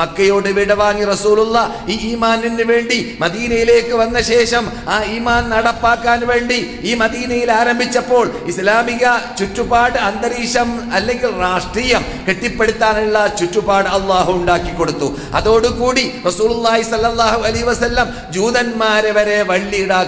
മക്കയോട് വിടവാങ്ങി റസൂലുള്ള ഈ ഈമാനിന് വേണ്ടി മദീനയിലേക്ക് വന്ന ശേഷം ആ ഈമാൻ നടപ്പാക്കാൻ വേണ്ടി ഈ മദീനയിൽ ആരംഭിച്ചപ്പോൾ ഇസ്ലാമിക ചുറ്റുപാട് അന്തരീക്ഷം അല്ലെങ്കിൽ രാഷ്ട്രീയം കെട്ടിപ്പടുത്താനുള്ള ചുറ്റുപാട് അള്ളാഹു ഉണ്ടാക്കി കൊടുത്തു. അതോടുകൂടി റസൂലുള്ളാഹി സല്ലല്ലാഹു അലൈഹി വസല്ലം ജൂതന്മാരെ വരെ വള്ളി ഇടാ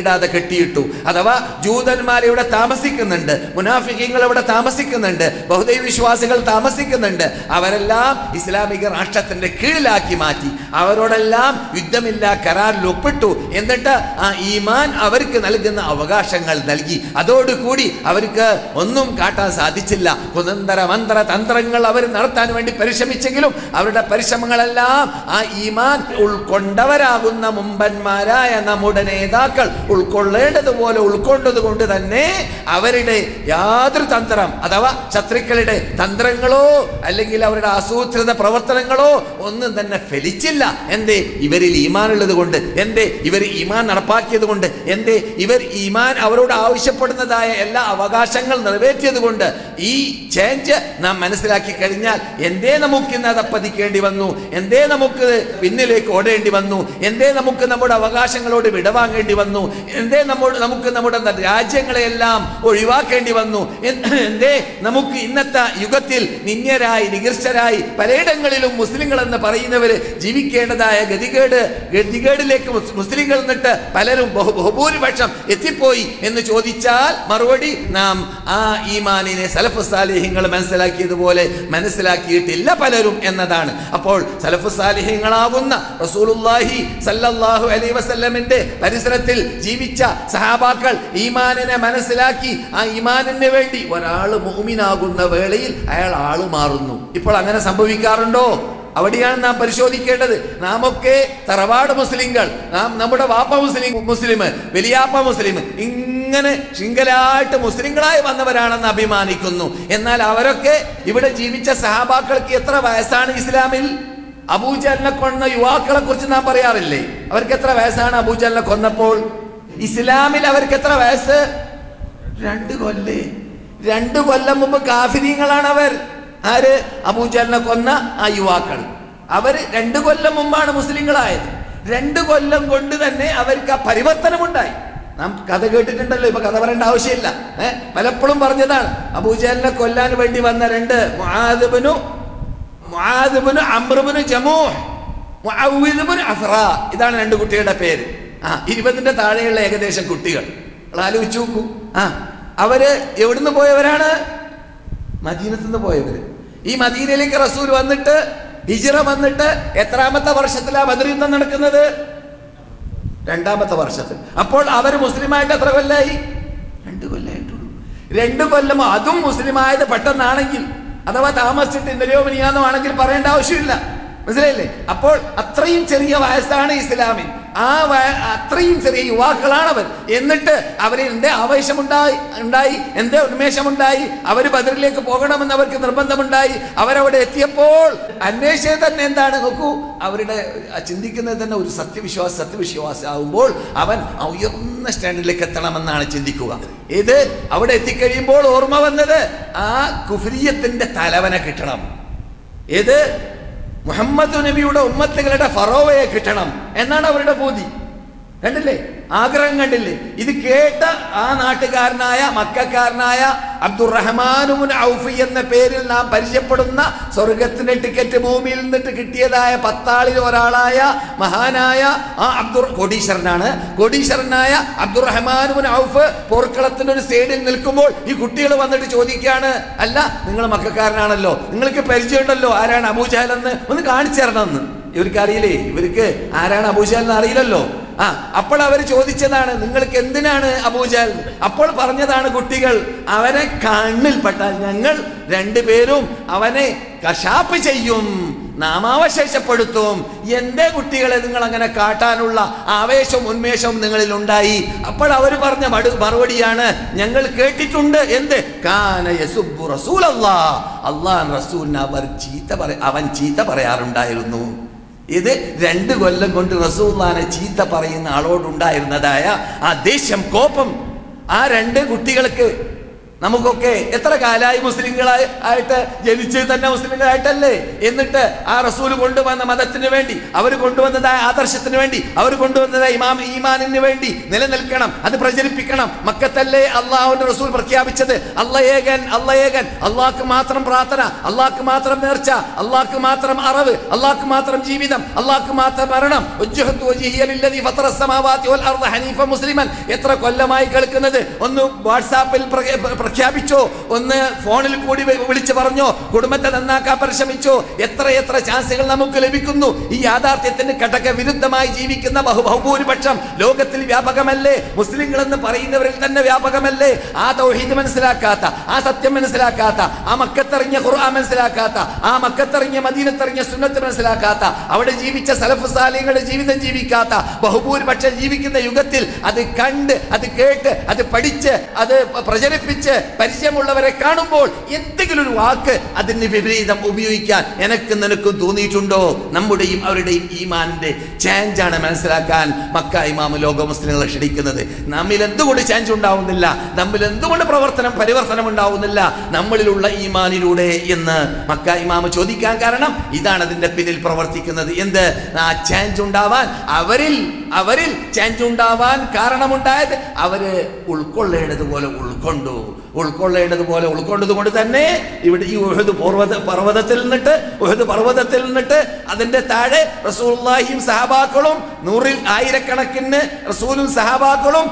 ഇടാതെ കെട്ടിയിട്ടു. അഥവാ ജൂതന്മാർ ഇവിടെ താമസിക്കുന്നുണ്ട് മുനാഫിക്കങ്ങൾ ഇവിടെ താമസിക്കുന്നുണ്ട് ബഹുദൈവ വിശ്വാസികൾ താമസിക്കുന്നുണ്ട് അവരെല്ലാം ഇസ്ലാമിക രാഷ്ട്രത്തിന്റെ കീഴിലാക്കി മാറ്റി. അവരോടെല്ലാം യുദ്ധമില്ല കരാറിൽ ഒപ്പിട്ടു. എന്നിട്ട് ആ ഈമാൻ അവർക്ക് നൽകുന്ന അവകാശങ്ങൾ നൽകി. അതോടുകൂടി അവർക്ക് ഒന്നും കാട്ടാൻ സാധിച്ചില്ല. കുതന്ത്ര മന്ത്ര തന്ത്രങ്ങൾ അവർ നടത്താൻ വേണ്ടി പരിശ്രമിച്ചെങ്കിലും അവരുടെ പരിശ്രമങ്ങളെല്ലാം ആ ഈമാൻ ഉൾക്കൊണ്ടവരാകുന്ന മുമ്പന്മാരായ നമ്മുടെ നേതാക്കൾ ഉൾക്കൊള്ളേണ്ടതുപോലെ ഉൾക്കൊണ്ടത് കൊണ്ട് തന്നെ അവരുടെ യാതൊരു തന്ത്രം അഥവാ ശത്രുക്കളുടെ തന്ത്രങ്ങളോ അല്ലെങ്കിൽ അവരുടെ ആസൂത്രിത പ്രവർത്തനങ്ങളോ ഒന്നും തന്നെ ഫലിച്ചില്ല. എന്തേ ഇവരിൽ ഈമാൻ ഉള്ളത് കൊണ്ട്? എന്തേ ഇവർ ഈമാൻ നടപ്പാക്കിയത് കൊണ്ട്? എന്തേ ഇവർ ഈമാൻ അവരോട് ആവശ്യപ്പെടുന്നതായ എല്ലാ അവകാശങ്ങൾ നിറവേറ്റിയത് കൊണ്ട്? ഈ ചേഞ്ച് നാം മനസ്സിലാക്കി കഴിഞ്ഞാൽ എന്തേ നമുക്ക് ഇന്ന് അതപ്പതിക്കേണ്ടി വന്നു? എന്തേ നമുക്ക് പിന്നിലേക്ക് ഓടേണ്ടി വന്നു? എന്തേ നമുക്ക് നമ്മുടെ അവകാശങ്ങളോട് വിടവാങ്ങേണ്ടി വന്നു? എന്തേ നമ്മൾ നമുക്ക് നമ്മുടെ രാജ്യങ്ങളെയെല്ലാം ഒഴിവാക്കേണ്ടി വന്നു? എന്തേ നമുക്ക് ഇന്നത്തെ യുഗത്തിൽ നിന്യരായി നികർഷരായി പലയിടങ്ങളിലും മുസ്ലിങ്ങൾ എന്ന് പറയുന്നവര് ജീവിക്കേണ്ടതായ ഗതികേട് ഗതികേടിലേക്ക് മുസ്- മുസ്ലിങ്ങൾ എന്നിട്ട് പലരും ബഹു ബഹുഭൂരിപക്ഷം എത്തിപ്പോയി എന്ന് ചോദിച്ചാൽ മറുപടി നാം ആ ഈമാനിനെ സലഫ് സാലിഹ്യങ്ങൾ മനസ്സിലാക്കിയതുപോലെ മനസ്സിലാക്കിയിട്ടില്ല പലരും എന്നതാണ്. അപ്പോൾ സലഫ് സാലിഹ്യങ്ങളാകുന്ന റസൂലുല്ലാഹി സല്ലല്ലാഹു അലൈഹി വസല്ലമിന്റെ പരിസരത്തിൽ ജീവിച്ച സഹാബാക്കൾ ഈമാനിനെ മനസ്സിലാക്കി ആ ഈമാനിന് വേണ്ടി ഒരാൾ മുഅ്മിനാകുന്ന വേളയിൽ അയാൾ ആൾ മാറുന്നു ഇപ്പോൾ അങ്ങനെ സംഭവിക്കാറുണ്ടോ? അവിടെയാണ് നാം പരിശോധിക്കേണ്ടത്. നാം ഒക്കെ തറവാട് മുസ്ലിങ്ങൾ നാം നമ്മുടെ വാപ്പ മുസ്ലിം മുസ്ലിം വലിയാപ്പ മുസ്ലിം ഇങ്ങനെ ശൃംഖലായിട്ട് മുസ്ലിങ്ങളായി വന്നവരാണെന്ന് അഭിമാനിക്കുന്നു. എന്നാൽ അവരൊക്കെ ഇവിടെ ജീവിച്ച സഹാബാക്കൾക്ക് എത്ര വയസ്സാണ് ഇസ്ലാമിൽ? അബൂജലിനെ കൊന്ന യുവാക്കളെ കുറിച്ച് നാം പറയാറില്ലേ? അവർക്ക് എത്ര വയസ്സാണ് അബൂജലിനെ കൊന്നപ്പോൾ? ഇസ്ലാമിൽ അവർക്ക് എത്ര വയസ്സ്? രണ്ട് കൊല്ലേ. രണ്ട് കൊല്ലം മുമ്പ് കാഫിരീങ്ങളാണ് അവർ ആര്? അബൂജലിനെ കൊന്ന ആ യുവാക്കൾ. അവർ രണ്ടു കൊല്ലം മുമ്പാണ് മുസ്ലിങ്ങളായത്. രണ്ടു കൊല്ലം കൊണ്ട് തന്നെ അവർക്ക് ആ പരിവർത്തനമുണ്ടായി. നാം കഥ കേട്ടിട്ടുണ്ടല്ലോ ഇപ്പൊ കഥ പറയേണ്ട ആവശ്യമില്ല. ഏഹ് പലപ്പോഴും പറഞ്ഞതാണ് അബൂജലിനെ കൊല്ലാൻ വേണ്ടി വന്ന രണ്ട് മുഹാദിബിനു അമ്രുബിനു ജമൂഹ് അഫ്റ ഇതാണ് രണ്ട് കുട്ടികളുടെ പേര്. ആ ഇരുപതിന്റെ താഴെയുള്ള ഏകദേശം കുട്ടികൾ. ആലോചിച്ചു നോക്കൂ. ആ അവർ എവിടുന്ന് പോയവരാണ്? മദീനത്തുനിന്ന് പോയവര്. ഈ മദീനയിലേക്ക് റസൂൽ വന്നിട്ട് ഹിജിറ വന്നിട്ട് എത്രാമത്തെ വർഷത്തിലാ ബദർ യുദ്ധം നടക്കുന്നത്? രണ്ടാമത്തെ വർഷത്തിൽ. അപ്പോൾ അവർ മുസ്ലിമായിട്ട് എത്ര കൊല്ലായി? രണ്ട് കൊല്ലായിട്ടുള്ളൂ. രണ്ട് കൊല്ലം അതും മുസ്ലിമായത് പെട്ടെന്നാണെങ്കിൽ അഥവാ താമസിച്ചിട്ട് ഇന്നലെയോ മിനിയാന്നോ ആണെങ്കിൽ പറയേണ്ട ആവശ്യമില്ല. മനസ്സിലായില്ലേ? അപ്പോൾ അത്രയും ചെറിയ വയസ്സാണ് ഇസ്ലാമിൽ ആ അത്രയും ചെറിയ യുവാക്കളാണ് അവർ എന്നിട്ട് അവരിൽ എന്തേ ആവേശമുണ്ടായി ഉണ്ടായി? എന്തേ ഉന്മേഷമുണ്ടായി? അവർ ബദറിലേക്ക് പോകണമെന്ന് അവർക്ക് നിർബന്ധമുണ്ടായി. അവരവിടെ എത്തിയപ്പോൾ അന്വേഷിച്ചത് തന്നെ എന്താണ്? നോക്കൂ അവരുടെ ചിന്തിക്കുന്നത് തന്നെ ഒരു സത്യവിശ്വാസ സത്യവിശ്വാസം ആകുമ്പോൾ അവൻ ഉയർന്ന സ്റ്റാൻഡിലേക്ക് എത്തണമെന്നാണ് ചിന്തിക്കുക. ഇത് അവിടെ എത്തിക്കഴിയുമ്പോൾ ഓർമ്മ വന്നത് ആ കുഫരിയത്തിന്റെ തലവനെ കിട്ടണം ഏത് മുഹമ്മദ് നബിയുടെ ഉമ്മത്തുകളുടെ ഫറോവയെ കിട്ടണം എന്നാണ് അവരുടെ ബോധി. കണ്ടില്ലേ? ആഗ്രഹം കണ്ടില്ലേ? ഇത് കേട്ട ആ നാട്ടുകാരനായ മക്കാരനായ അബ്ദുറഹ്മാനുമുൻ ഔഫി എന്ന പേരിൽ നാം പരിചയപ്പെടുന്ന സ്വർഗത്തിന്റെ ടിക്കറ്റ് ഭൂമിയിൽ നിന്നിട്ട് കിട്ടിയതായ പത്താളിൽ ഒരാളായ മഹാനായ ആ അബ്ദുർ കോടീശ്വരനാണ്. കോടീശ്വരനായ അബ്ദുറഹ്മാനുമുൻ ഔഫ് പോർക്കളത്തിന്റെ ഒരു സൈഡിൽ നിൽക്കുമ്പോൾ ഈ കുട്ടികൾ വന്നിട്ട് ചോദിക്കുകയാണ് അല്ല നിങ്ങൾ മക്കാരനാണല്ലോ നിങ്ങൾക്ക് പരിചയമുണ്ടല്ലോ ആരാണ് അബൂജഹൽ എന്ന്? ഒന്ന് കാണിച്ചു തരണമെന്ന് ഇവർക്ക് അറിയില്ലേ? ഇവർക്ക് ആരാണ് അബൂജഹൽ എന്ന് അറിയില്ലല്ലോ. ആ അപ്പോൾ അവർ ചോദിച്ചതാണ് നിങ്ങൾക്ക് എന്തിനാണ് അബൂജാൽ അപ്പോൾ പറഞ്ഞതാണ് കുട്ടികൾ അവനെ കണ്ണിൽപ്പെട്ടാൽ ഞങ്ങൾ രണ്ടുപേരും അവനെ കശാപ്പ് ചെയ്യും നാമാവശേഷപ്പെടുത്തും. എന്റെ കുട്ടികളെ നിങ്ങൾ അങ്ങനെ കാട്ടാനുള്ള ആവേശവും ഉന്മേഷവും നിങ്ങളിൽ ഉണ്ടായി. അപ്പോൾ അവർ പറഞ്ഞ മടു മറുപടിയാണ് ഞങ്ങൾ കേട്ടിട്ടുണ്ട്. എന്ത്? യസുബ്ബു റസൂലല്ലാ. അള്ളാൻ റസൂലിന് അവർ ചീത്ത പറ അവൻ ചീത്ത പറയാറുണ്ടായിരുന്നു. ഇത് രണ്ട് കൊല്ലം കൊണ്ട് റസൂല്ലാനെ ചീത്ത പറയുന്ന ആളോടുണ്ടായിരുന്നതായ ആ ദേഷ്യം കോപം ആ രണ്ട് കുട്ടികൾക്ക് നമുക്കൊക്കെ എത്ര കാലായി മുസ്ലിങ്ങളായി ആയിട്ട് ജനിച്ച് തന്നെ മുസ്ലിങ്ങളായിട്ടല്ലേ? എന്നിട്ട് ആ റസൂൽ കൊണ്ടുവന്ന മതത്തിന് വേണ്ടി അവർ കൊണ്ടുവന്നതായ ആദർശത്തിന് വേണ്ടി അവർ കൊണ്ടുവന്നതായ ഇമാം ഈമാനിന് വേണ്ടി നിലനിൽക്കണം അത് പ്രചരിപ്പിക്കണം. മക്കത്തല്ലേ അള്ളാഹുവിന്റെ റസൂൽ പ്രഖ്യാപിച്ചത്? അള്ളയേകൻ അള്ളയേകൻ അള്ളാഹ്ക്ക് മാത്രം പ്രാർത്ഥന അള്ളാഹ്ക്ക് മാത്രം നേർച്ച അള്ളാഹ്ക്ക് മാത്രം അറിവ് അള്ളാഹ്ക്ക് മാത്രം ജീവിതം അള്ളാഹ്ക്ക് മാത്രം മരണം. എത്ര കൊല്ലമായി കേൾക്കുന്നത്? ഒന്ന് വാട്സാപ്പിൽ പ്രഖ്യാപിച്ചോ. ഒന്ന് ഫോണിൽ കൂടി വിളിച്ച് പറഞ്ഞോ കുടുംബത്തെ നന്നാക്കാൻ പരിശ്രമിച്ചോ. എത്ര എത്ര ചാൻസുകൾ നമുക്ക് ലഭിക്കുന്നു? ഈ യാഥാർത്ഥ്യത്തിന് കടക വിരുദ്ധമായി ജീവിക്കുന്ന ബഹു ബഹുഭൂരിപക്ഷം ലോകത്തിൽ വ്യാപകമല്ലേ? മുസ്ലിങ്ങൾ എന്ന് പറയുന്നവരിൽ തന്നെ വ്യാപകമല്ലേ? ആ തൗഹീദ് മനസ്സിലാക്കാത്ത ആ സത്യം മനസ്സിലാക്കാത്ത ആ മക്കത്തെറിഞ്ഞ ഖുർആൻ മനസ്സിലാക്കാത്ത ആ മക്കത്തെറിഞ്ഞ മദീനത്തെറിഞ്ഞ സുന്നത്ത് മനസ്സിലാക്കാത്ത അവിടെ ജീവിച്ച സലഫ് സാലിങ്ങളുടെ ജീവിതം ജീവിക്കാത്ത ബഹുഭൂരിപക്ഷം ജീവിക്കുന്ന യുഗത്തിൽ അത് കണ്ട് അത് കേട്ട് അത് പഠിച്ച് അത് പ്രചരിപ്പിച്ച് പരിചയമുള്ളവരെ കാണുമ്പോൾ എന്തെങ്കിലും ഒരു വാക്ക് അതിന് വിപരീതം ഉപയോഗിക്കാൻ എനക്ക് നിനക്കും തോന്നിയിട്ടുണ്ടോ? നമ്മുടെയും അവരുടെയും ഈമാനിന്റെ ചേഞ്ചാണ് മനസ്സിലാക്കാൻ മക്ക ഇമാമ ലോക മുസ്ലിങ്ങളെ ക്ഷണിക്കുന്നത്. നമ്മിൽ എന്തുകൊണ്ട് ചേഞ്ച് ഉണ്ടാവുന്നില്ല? നമ്മിൽ എന്തുകൊണ്ട് പ്രവർത്തനം പരിവർത്തനം ഉണ്ടാവുന്നില്ല? നമ്മളിലുള്ള ഈമാനിലൂടെ എന്ന് മക്ക ഇമാമ ചോദിക്കാൻ കാരണം ഇതാണ് അതിന്റെ പിന്നിൽ പ്രവർത്തിക്കുന്നത്. എന്ത്? ആ ചേഞ്ച് ഉണ്ടാവാൻ. അവരിൽ അവരിൽ ചേഞ്ച് ഉണ്ടാവാൻ കാരണമുണ്ടായത് അവർ ഉൾക്കൊള്ളേണ്ടതുപോലെ ഉൾക്കൊണ്ടു. ഉൾക്കൊള്ളേണ്ടതുപോലെ ഉൾക്കൊണ്ടത് കൊണ്ട് തന്നെ ഇവിടെ ഈ ഉഹദ് പർവത പർവതത്തിൽ നിന്നിട്ട് ഉഹദ് പർവതത്തിൽ നിന്നിട്ട് അതിന്റെ താഴെ റസൂള്ളാഹിയും സഹാബാക്കളും നൂറിൽ ആയിരക്കണക്കിന് റസൂലും സഹാബാക്കളും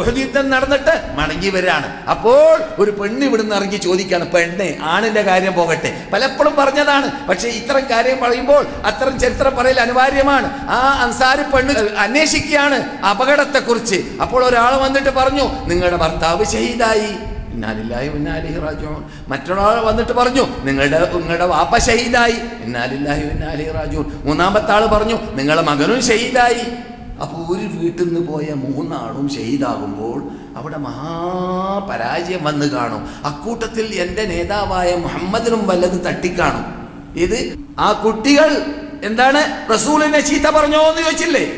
ഉഹദ് യുദ്ധം നടന്നിട്ട് മടങ്ങി വരാണ്. അപ്പോൾ ഒരു പെണ്ണ് ഇവിടുന്ന് ഇറങ്ങി ചോദിക്കുകയാണ് പെണ്ണ് ആണിന്റെ കാര്യം പോകട്ടെ. പലപ്പോഴും പറഞ്ഞതാണ്. പക്ഷേ ഇത്തരം കാര്യം പറയുമ്പോൾ അത്തരം ചരിത്രം പറയൽ അനിവാര്യമാണ്. ആ അൻസാരി പെണ്ണ് അന്വേഷിക്കുകയാണ് അപകടത്തെക്കുറിച്ച്. അപ്പോൾ ഒരാൾ വന്നിട്ട് പറഞ്ഞു നിങ്ങളുടെ ഭർത്താവ് ഷഹീദായി ഇന്നാലില്ലാഹി ഉന്നാലിഹി റാജിഊൻ. മറ്റൊരാൾ വന്നിട്ട് പറഞ്ഞു നിങ്ങളുടെ നിങ്ങളുടെ വാപ്പ ഷഹീദായി ഇന്നാലില്ലാഹി ഉന്നാലിഹി റാജിഊൻ. മൂന്നാമത്തെ ആൾ പറഞ്ഞു നിങ്ങളുടെ മകനും ഷഹീദായി അപ്പോൾ ഒരു വീട്ടിൽ നിന്ന് പോയ മൂന്നാളും ഷഹീദാകുമ്പോൾ അവിടെ മഹാപരാജയം വന്ന് കാണും. അക്കൂട്ടത്തിൽ എന്റെ നേതാവായ മുഹമ്മദിനും വല്ലത് തട്ടിക്കാണും. ഇത് ആ കുട്ടികൾ എന്താണ് റസൂലിനെ ചീത്ത പറഞ്ഞോ എന്ന് ചോദിച്ചില്ലേ?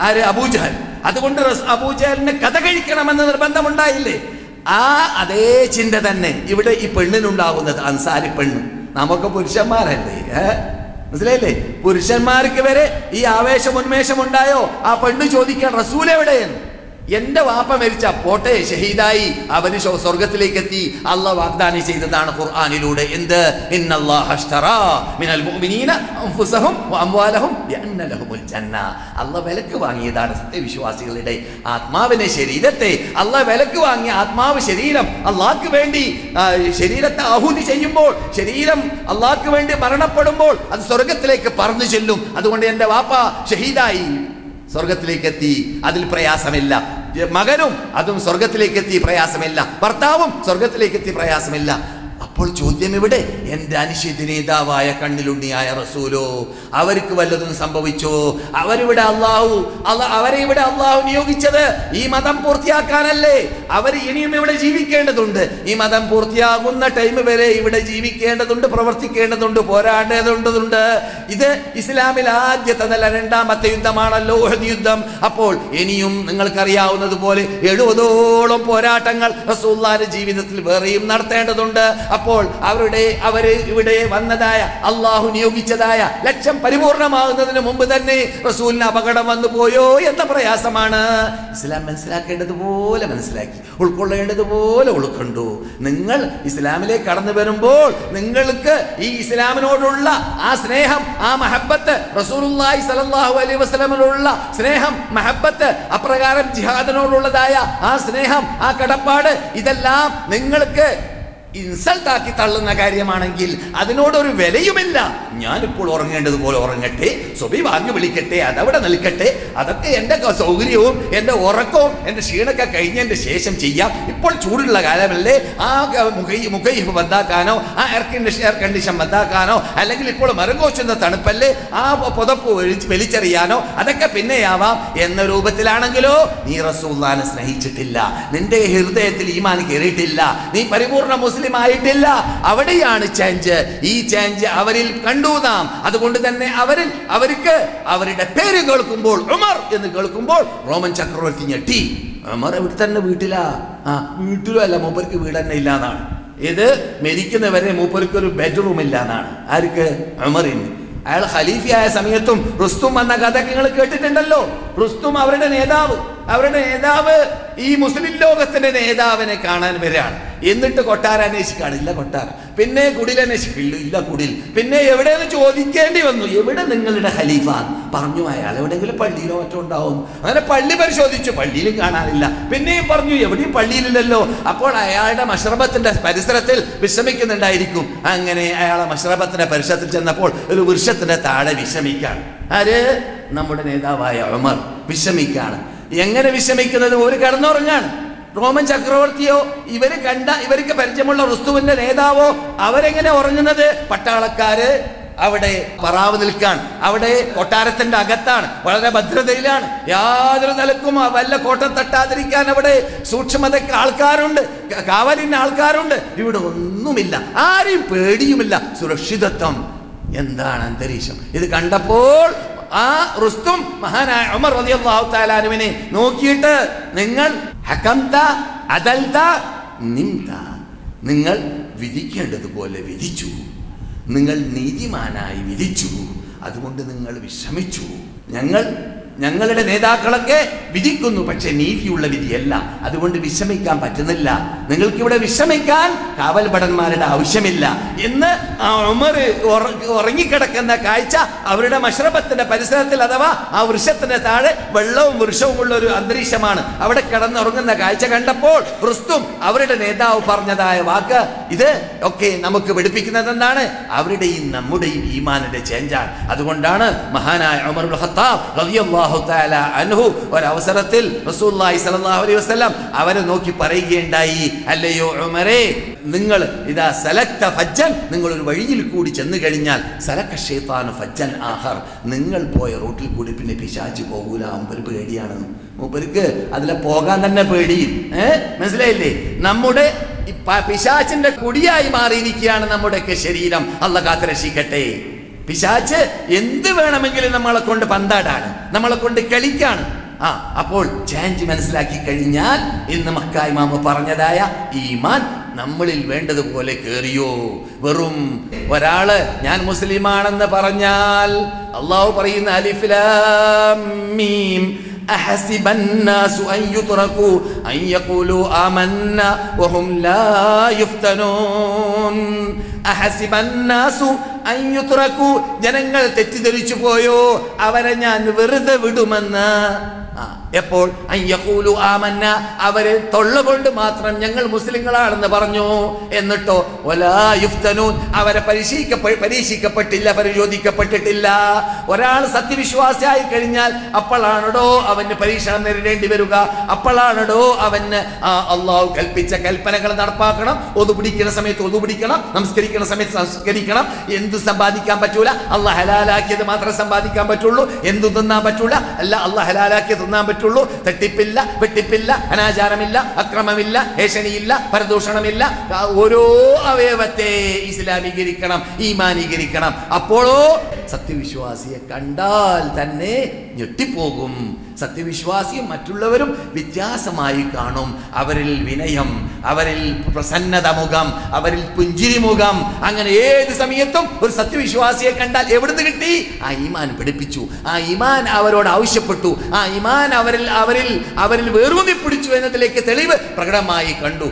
ആര്? അബൂജഹൽ. അതുകൊണ്ട് അബൂജഹലിനെ കഥ കഴിക്കണമെന്ന് നിർബന്ധമുണ്ടായില്ലേ? ആ അതേ ചിന്ത തന്നെ ഇവിടെ ഈ പെണ്ണിനുണ്ടാകുന്നത് അൻസാരി പെണ്ണ്. നമുക്ക് പുരുഷന്മാരല്ലേ? മനസ്സിലായില്ലേ? പുരുഷന്മാർക്ക് വരെ ഈ ആവേശം ഉന്മേഷം ഉണ്ടായോ? ആ പെണ്ണ് ചോദിക്കാൻ റസൂൽ എവിടെയെന്ന്? എന്റെ വാപ്പ മരിച്ച പോട്ടെ ഷഹീദായി. അവന് സ്വർഗത്തിലേക്ക് എത്തി അള്ളാഹ് വാഗ്ദാനം ചെയ്തതാണ് ഖുർആാനിലൂടെ. എന്ത്? അള്ളാഹ് വിലക്ക് വാങ്ങിയതാണ് സത്യവിശ്വാസികളുടെ ആത്മാവിനെ ശരീരത്തെ. അള്ളാഹ് വിലക്ക് വാങ്ങിയ ആത്മാവ് ശരീരം അള്ളാഹ്ക്ക് വേണ്ടി ശരീരത്തെ ആഹുതി ചെയ്യുമ്പോൾ ശരീരം അള്ളാഹ്ക്ക് വേണ്ടി മരണപ്പെടുമ്പോൾ അത് സ്വർഗത്തിലേക്ക് പറന്നു ചെല്ലും. അതുകൊണ്ട് എന്റെ വാപ്പ ഷഹീദായി. സ്വർഗത്തിലേക്ക് എത്തി അതിൽ പ്രയാസമില്ല. മകനും അതും സ്വർഗത്തിലേക്ക് എത്തി പ്രയാസമില്ല. ഭർത്താവും സ്വർഗത്തിലേക്ക് എത്തി പ്രയാസമില്ല. അപ്പോൾ ചോദ്യം ഇവിടെ എന്റെ അനിശ്ചിത നേതാവായ കണ്ണിലുണ്ണിയായ റസൂലോ അവർക്ക് വല്ലതും സംഭവിച്ചോ? അവരിവിടെ അള്ളാഹു അവരെ ഇവിടെ അള്ളാഹു നിയോഗിച്ചത്? ഈ മതം പൂർത്തിയാക്കാനല്ലേ? അവർ ഇനിയും ഇവിടെ ജീവിക്കേണ്ടതുണ്ട്. ഈ മതം പൂർത്തിയാകുന്ന ടൈം വരെ ഇവിടെ ജീവിക്കേണ്ടതുണ്ട് പ്രവർത്തിക്കേണ്ടതുണ്ട് പോരാടേണ്ടതുണ്ട്. ഇത് ഇസ്ലാമിൽ ആദ്യത്തെ രണ്ടാമത്തെ യുദ്ധമാണല്ലോ യുദ്ധം. അപ്പോൾ ഇനിയും നിങ്ങൾക്കറിയാവുന്നത് പോലെ എഴുപതോളം പോരാട്ടങ്ങൾ റസൂല്ലാന്റെ ജീവിതത്തിൽ വേറെയും നടത്തേണ്ടതുണ്ട്. അപ്പോൾ അവരുടെ അവർ ഇവിടെ വന്നതായ അള്ളാഹു നിയോഗിച്ചതായ ലക്ഷ്യം പരിപൂർണമാകുന്നതിന് മുമ്പ് തന്നെ റസൂലിന് അപകടം വന്നു പോയോ എന്ന പ്രയാസമാണ്. ഇസ്ലാം മനസ്സിലാക്കേണ്ടതുപോലെ മനസ്സിലാക്കി ഉൾക്കൊള്ളേണ്ടതുപോലെ ഉൾക്കൊണ്ടു. നിങ്ങൾ ഇസ്ലാമിലേക്ക് കടന്നു വരുമ്പോൾ നിങ്ങൾക്ക് ഈ ഇസ്ലാമിനോടുള്ള ആ സ്നേഹം ആ മഹബത്ത് റസൂലുള്ളാഹി സ്വല്ലല്ലാഹു അലൈഹി വസ്ലമിനോടുള്ള സ്നേഹം മഹബത്ത് അപ്രകാരം ജിഹാദിനോടുള്ളതായ ആ സ്നേഹം ആ കടപ്പാട് ഇതെല്ലാം നിങ്ങൾക്ക് ഇൻസൾട്ട് ആക്കി തള്ളുന്ന കാര്യമാണെങ്കിൽ അതിനോടൊരു വിലയുമില്ല. ഞാനിപ്പോൾ ഉറങ്ങേണ്ടതുപോലെ ഉറങ്ങട്ടെ സ്വബി വാങ്ങി വിളിക്കട്ടെ അതവിടെ നിൽക്കട്ടെ അതൊക്കെ എന്റെ സൗകര്യവും എന്റെ ഉറക്കവും എന്റെ ക്ഷീണമൊക്കെ കഴിഞ്ഞതിന്റെ ശേഷം ചെയ്യാം. ഇപ്പോൾ ചൂടുള്ള കാലമല്ലേ ആ മുഖൈ മുഖൈ- ബന്ധാക്കാനോ ആ എയർ കണ്ടീഷൻ എയർ കണ്ടീഷൻ ബന്ധാക്കാനോ അല്ലെങ്കിൽ ഇപ്പോൾ മരങ്കോച്ചുന്ന തണുപ്പല്ലേ ആ പുതപ്പ് വലിച്ച് വലിച്ചെറിയാനോ അതൊക്കെ പിന്നെയാവാം. എന്ന രൂപത്തിലാണെങ്കിലോ നീ റസൂല്ലാനെ സ്നേഹിച്ചിട്ടില്ല. നിന്റെ ഹൃദയത്തിൽ ഈമാൻ കയറിയിട്ടില്ല. നീ പരിപൂർണ മുസ്ലിം ആയിട്ടില്ല അവിടെയാണ് ചേഞ്ച് ഈ ചേഞ്ച് അവരിൽ കണ്ടു നാം. അതുകൊണ്ട് തന്നെ അവരിൽ അവർക്ക് അവരുടെ പേര് കേൾക്കുമ്പോൾ ഉമർ എന്ന് കേൾക്കുമ്പോൾ റോമൻ ചക്രവർത്തി ഞെട്ടി. ഉമർ ഇവിടെ തന്നെ വീട്ടിലാ? ആ വീട്ടിലും അല്ല മൂപ്പർക്ക് വീട് തന്നെ ഇല്ലാന്നാണ്. ഇത് മരിക്കുന്നവരെ മൂപ്പർക്ക് ഒരു ബെഡ്റൂം ഇല്ലാന്നാണ്. ആർക്ക്? ഉമറിന്. അയാൾ ഖലീഫയായ സമയത്തും റുസ്തും വന്ന കഥ നിങ്ങൾ കേട്ടിട്ടുണ്ടല്ലോ. റുസ്തും അവരുടെ നേതാവ്. അവരുടെ നേതാവ് ഈ മുസ്ലിം ലോകത്തിന്റെ നേതാവിനെ കാണാൻ വരികയാണ്. എന്നിട്ട് കൊട്ടാരം അന്വേഷിക്കുകയാണ്. ഇല്ല കൊട്ടാരം. പിന്നെ കുടിൽ അന്വേഷിക്കില്ല ഇല്ല കുടിൽ. പിന്നെ എവിടെയെന്ന് ചോദിക്കേണ്ടി വന്നു. എവിടെ നിങ്ങളുടെ ഖലീഫ? പറഞ്ഞു അയാൾ. എവിടെയെങ്കിലും പള്ളിയിലോ മറ്റോ ഉണ്ടാവും. അങ്ങനെ പള്ളി പരിശോധിച്ചു. പള്ളിയിലും കാണാനില്ല. പിന്നെയും പറഞ്ഞു എവിടെയും പള്ളിയിലില്ലല്ലോ. അപ്പോൾ അയാളുടെ മഷ്റബത്തിന്റെ പരിസരത്തിൽ വിശ്രമിക്കുന്നുണ്ടായിരിക്കും. അങ്ങനെ അയാളെ മഷ്റബത്തിന്റെ പരിസരത്തിൽ ചെന്നപ്പോൾ ഒരു വൃക്ഷത്തിന്റെ താഴെ വിശ്രമിക്കാണ് ആര്? നമ്മുടെ നേതാവായ ഉമർ. വിശ്രമിക്കാണ് എങ്ങനെ വിശ്രമിക്കുന്നത് ഒരു കിടന്നുറങ്ങാണ്. റോമൻ ചക്രവർത്തിയോ ഇവർ കണ്ട ഇവർക്ക് പരിചയമുള്ള റുസ്തുവിന്റെ നേതാവോ അവരെങ്ങനെ ഉറങ്ങുന്നത്? പട്ടാളക്കാര് അവിടെ പറാവ് നിൽക്കാൻ അവിടെ കൊട്ടാരത്തിന്റെ അകത്താണ്. വളരെ ഭദ്രതയിലാണ്. യാതൊരു നിലക്കും വല്ല കോട്ട തട്ടാതിരിക്കാൻ അവിടെ സൂക്ഷ്മതയ്ക്ക് ആൾക്കാരുണ്ട്. കാവലിന്റെ കാവലിന് ആൾക്കാരുണ്ട്. ഇവിടെ ഒന്നുമില്ല. ആരെയും പേടിയുമില്ല. സുരക്ഷിതത്വം. എന്താണ് അന്തരീക്ഷം? ഇത് കണ്ടപ്പോൾ ആ റുസ്തും മഹാനായ ഉമർ റളിയല്ലാഹു തആല അനുവിനെ നോക്കിയിട്ട് നിങ്ങൾ ഹകംത അദൽത നിന്ത നിങ്ങൾ വിധിക്കേണ്ടതുപോലെ വിധിച്ചു. നിങ്ങൾ നീതിമാനായി വിധിച്ചു. അതുകൊണ്ട് നിങ്ങൾ വിഷമിച്ചു ഞങ്ങൾ ഞങ്ങളുടെ നേതാക്കളൊക്കെ വിധിക്കുന്നു. പക്ഷെ നീതിയുള്ള വിധിയല്ല. അതുകൊണ്ട് വിഷമിക്കാൻ പറ്റുന്നില്ല. നിങ്ങൾക്കിവിടെ വിഷമിക്കാൻ കാവൽ ഭടന്മാരുടെ ആവശ്യമില്ല. എന്ന് ഉമർ ഉറ- ഉറങ്ങിക്കിടക്കുന്ന കാഴ്ച അവരുടെ മഷ്റബത്തിന്റെ പരിസരത്തിൽ അഥവാ ആ വൃക്ഷത്തിന്റെ താഴെ വെള്ളവും വൃക്ഷവും ഉള്ള ഒരു അന്തരീക്ഷമാണ്. അവിടെ കിടന്നുറങ്ങുന്ന കാഴ്ച കണ്ടപ്പോൾ ക്രിസ്തും അവരുടെ നേതാവ് പറഞ്ഞതായ വാക്ക് ഇത് ഒക്കെ നമുക്ക് പഠിപ്പിക്കുന്നത് എന്താണ് അവരുടെയും നമ്മുടെയും ഈമാനിന്റെ ചേഞ്ചാണ്. അതുകൊണ്ടാണ് മഹാനായ ഉമർ ഖത്താബ് തആല അൻഹു ഒരവസരത്തിൽ അലൈഹി വസല്ലം അവരെ നോക്കി പറയുകയുണ്ടായി അല്ലയോ ഉമറേ നിങ്ങൾ ഇതാ സലക്ത ഫജ്ജൻ നിങ്ങൾ ഒരു വഴിയിൽ കൂടി ചെന്ന് കഴിഞ്ഞാൽ സലക്ക ഷൈത്താനു ഫജ്ജൻ ആഹർ. നിങ്ങൾ പോയ റൂട്ടിൽ കൂടി പിന്നെ പിശാച് പോകൂല അമ്പര് പേടിയാണ്. മൂപ്പർക്ക് അതിലെ പോകാൻ തന്നെ പേടി. മനസ്സിലായില്ലേ? നമ്മുടെ പിശാച്ചിന്റെ കുടിയായി മാറിയിരിക്കുകയാണ് നമ്മുടെയൊക്കെ ശരീരം. അല്ല കാത്ത് രക്ഷിക്കട്ടെ പിശാച്ച് എന്ത് വേണമെങ്കിലും നമ്മളെ കൊണ്ട് പന്താടാണ് നമ്മളെ കൊണ്ട് കളിക്കാണ്. ആ അപ്പോൾ ചേഞ്ച് മനസ്സിലാക്കി കഴിഞ്ഞാൽ ഇന്ന് മക്കായി മാമ പറഞ്ഞതായ ഈമാൻ നമ്മളിൽ വേണ്ടതുപോലെ കേറിയോ? വെറും ഒരാൾ ഞാൻ മുസ്ലിമാണെന്ന് പറഞ്ഞാൽ അള്ളാഹു പറയുന്ന അലിഫിലാം أحسب الناس أن يتركوا أن يقولوا آمنا وهم لا يفتنون أحسب الناس أن يتركوا ജനങ്ങൾ തെറ്റിദ്ധരിച്ചു പോയോ അവരെ ഞാൻ വെറുതെ വിടുമെന്ന് ആ, എപ്പോൾ? അയ്യക്കൂലു ആമന്ന. അവർ തൊള്ള കൊണ്ട് മാത്രം ഞങ്ങൾ മുസ്ലിങ്ങളാണെന്ന് പറഞ്ഞു. എന്നിട്ടോ ഒലാ യുഫ്തനൂൻ. അവരെ പരീക്ഷിക്കപ്പെ പരീക്ഷിക്കപ്പെട്ടില്ല പരിശോധിക്കപ്പെട്ടിട്ടില്ല. ഒരാൾ സത്യവിശ്വാസിയായി കഴിഞ്ഞാൽ അപ്പോഴാണടോ അവന് പരീക്ഷണം നേരിടേണ്ടി വരിക? അപ്പോഴാണടോ അവന് അള്ളാഹു കൽപ്പിച്ച കൽപ്പനകൾ നടപ്പാക്കണം. ഒതു പിടിക്കുന്ന സമയത്ത് ഒതു പിടിക്കണം. നമസ്കരിക്കുന്ന സമയത്ത് സംസ്കരിക്കണം എന്ത് സമ്പാദിക്കാൻ പറ്റൂല? അള്ളാഹ് ഹലാലാക്കിയത് മാത്രമേ സമ്പാദിക്കാൻ പറ്റുള്ളൂ. എന്തു തിന്നാൻ പറ്റൂല? അല്ല അള്ളാഹ് ഹലാലാക്കിയത് തിന്നാൻ പറ്റുള്ളൂ തട്ടിപ്പില്ല വെട്ടിപ്പില്ല അനാചാരമില്ല അക്രമമില്ല ഏഷണിയില്ല പരദൂഷണമില്ല. ഓരോ അവയവത്തെ ഇസ്ലാമീകരിക്കണം ഈമാനീകരിക്കണം. അപ്പോഴോ സത്യവിശ്വാസിയെ കണ്ടാൽ തന്നെ ഞെട്ടിപ്പോകും. സത്യവിശ്വാസിയും മറ്റുള്ളവരും വ്യത്യാസമായി കാണും. അവരിൽ വിനയം അവരിൽ പ്രസന്നത മുഖം അവരിൽ പുഞ്ചിരി മുഖം അങ്ങനെ ഏത് സമയത്തും ഒരു സത്യവിശ്വാസിയെ കണ്ടാൽ എവിടുന്ന് കിട്ടി? ആ ഈമാൻ പഠിപ്പിച്ചു ആ ഈമാൻ അവരോട് ആവശ്യപ്പെട്ടു. ആ ഈമാൻ അവരിൽ അവരിൽ അവരിൽ വേറൂന്നി പിടിച്ചു എന്നതിലേക്ക് തെളിവ് പ്രകടമായി കണ്ടു.